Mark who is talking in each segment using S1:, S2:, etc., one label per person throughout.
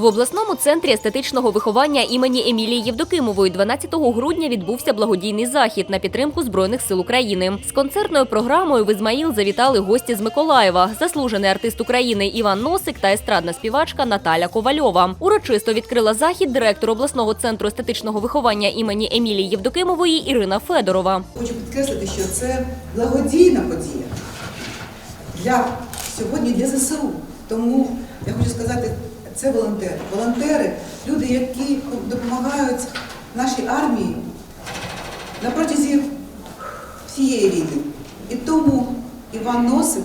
S1: В обласному центрі естетичного виховання імені Емілії Євдокимової 12 грудня відбувся благодійний захід на підтримку Збройних сил України. З концертною програмою в Ізмаїл завітали гості з Миколаєва, заслужений артист України Іван Носик та естрадна співачка Наталя Ковальова. Урочисто відкрила захід директор обласного центру естетичного виховання імені Емілії Євдокимової Ірина Федорова.
S2: Хочу підкреслити, що це благодійна подія для сьогодні для ЗСУ. Тому я хочу сказати, це волонтери. Волонтери люди, які допомагають нашій армії на протязі всієї війни. І тому Іван Носик,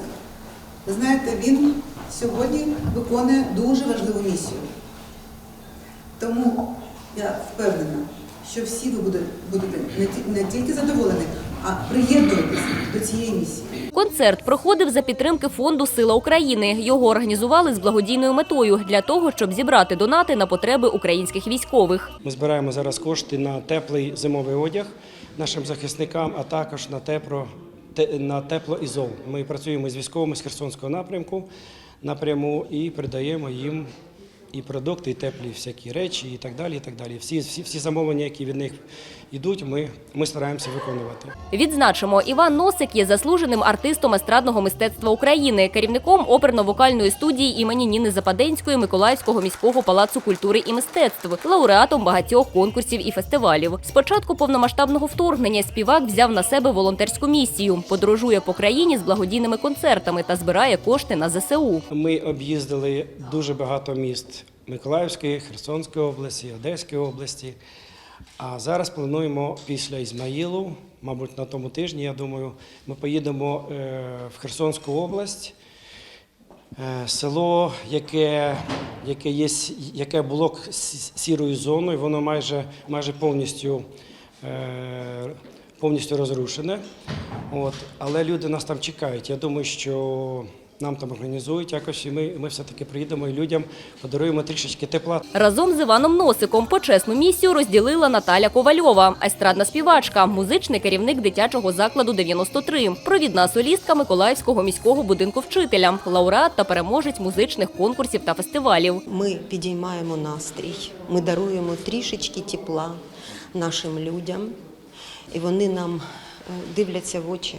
S2: ви знаєте, він сьогодні виконує дуже важливу місію. Тому я впевнена, що всі ви будете, не тільки задоволені, а приєднуєтесь до цієї місії.
S1: Концерт проходив за підтримки фонду Сила України. Його організували з благодійною метою для того, щоб зібрати донати на потреби українських військових.
S3: Ми збираємо зараз кошти на теплий зимовий одяг нашим захисникам, а також на тепло, те- на теплоізол. Ми працюємо з військовими з Херсонського напрямку напряму і передаємо їм і продукти, і теплі всякі речі, і так далі. І так далі. Всі, всі, всі замовлення, які від них йдуть, ми, ми стараємося виконувати.
S1: Відзначимо, Іван Носик є заслуженим артистом естрадного мистецтва України, керівником оперно-вокальної студії імені Ніни Западенської Миколаївського міського палацу культури і мистецтв, лауреатом багатьох конкурсів і фестивалів. З початку повномасштабного вторгнення співак взяв на себе волонтерську місію, подорожує по країні з благодійними концертами та збирає кошти на ЗСУ.
S3: Ми об'їздили дуже багато міст Миколаївської, Херсонської області, Одеської області. А зараз плануємо після Ізмаїлу, мабуть, на тому тижні, я думаю, ми поїдемо е, в Херсонську область. Е, Село, яке, яке, є, яке було сірою зоною, воно майже, майже повністю, е, повністю розрушене. От. Але люди нас там чекають. Я думаю, що нам там організують якось, і ми, ми все-таки приїдемо і людям подаруємо трішечки тепла.
S1: Разом з Іваном Носиком почесну місію розділила Наталя Ковальова, естрадна співачка, музичний керівник дитячого закладу 93, провідна солістка Миколаївського міського будинку вчителя, лауреат та переможець музичних конкурсів та фестивалів.
S4: Ми підіймаємо настрій, ми даруємо трішечки тепла нашим людям, і вони нам е, дивляться в очі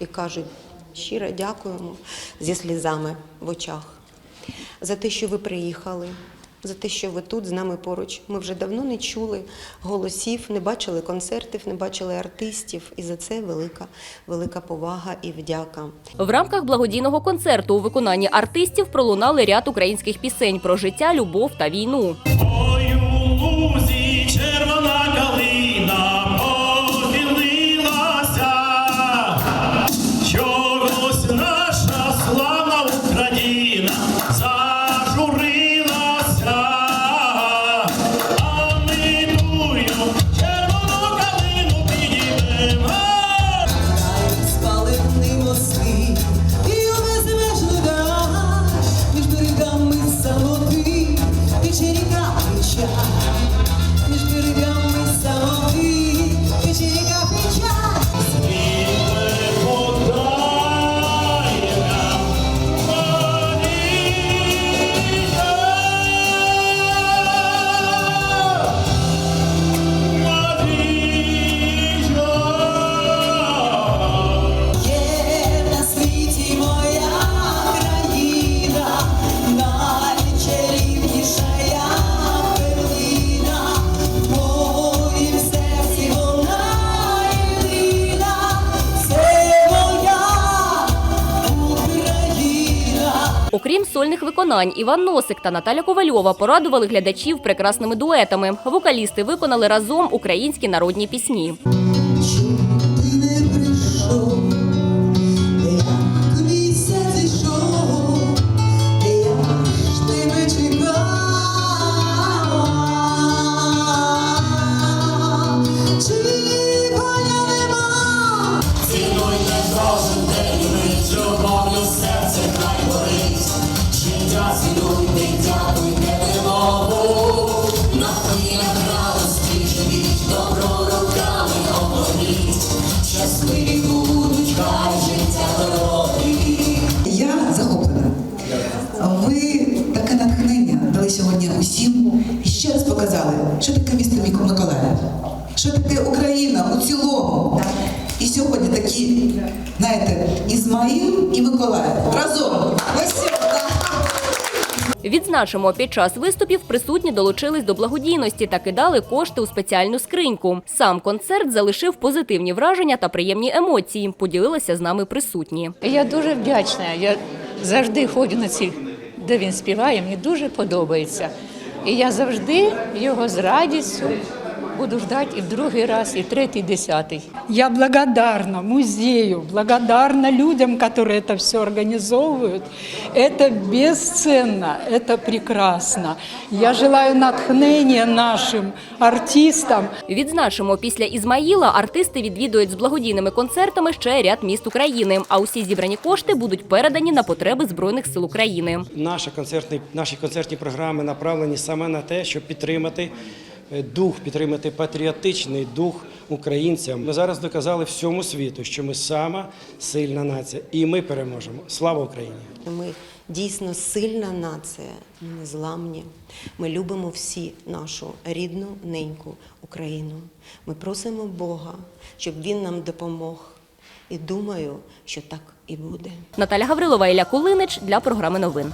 S4: і кажуть щиро дякуємо зі слізами в очах за те, що ви приїхали. За те, що ви тут з нами поруч. Ми вже давно не чули голосів, не бачили концертів, не бачили артистів. І за це велика, велика повага і вдяка.
S1: В рамках благодійного концерту у виконанні артистів пролунали ряд українських пісень про життя, любов та війну. Окрім сольних виконань, Іван Носик та Наталя Ковальова порадували глядачів прекрасними дуетами. Вокалісти виконали разом українські народні пісні.
S2: Таке місто Мик- Миколаїв? Що таке Україна у цілому? І сьогодні такі, знаєте, Ізмаїл і Миколаїв разом.
S1: Відзначимо, під час виступів присутні долучились до благодійності та кидали кошти у спеціальну скриньку. Сам концерт залишив позитивні враження та приємні емоції. Поділилися з нами присутні.
S5: Я дуже вдячна. Я завжди ходжу на ці, де він співає, мені дуже подобається. І я завжди його з радістю буду ждати і в другий раз, і третій, і десятий.
S6: Я благодарна музею, благодарна людям, которые это все организовывают. Это бесценно, это прекрасно. Я желаю натхнения нашим артистам.
S1: Відзначимо, після Ізмаїла артисти відвідують з благодійними концертами ще ряд міст України. А усі зібрані кошти будуть передані на потреби збройних сил України.
S3: Наші концертні, наші концертні програми направлені саме на те, щоб підтримати е, дух, підтримати патріотичний дух українцям. Ми зараз доказали всьому світу, що ми сама сильна нація, і ми переможемо. Слава Україні!
S4: Ми дійсно сильна нація, ми незламні. Ми любимо всі нашу рідну неньку Україну. Ми просимо Бога, щоб Він нам допомог. І думаю, що так і буде.
S1: Наталя Гаврилова, Ілля Кулинич для програми новин.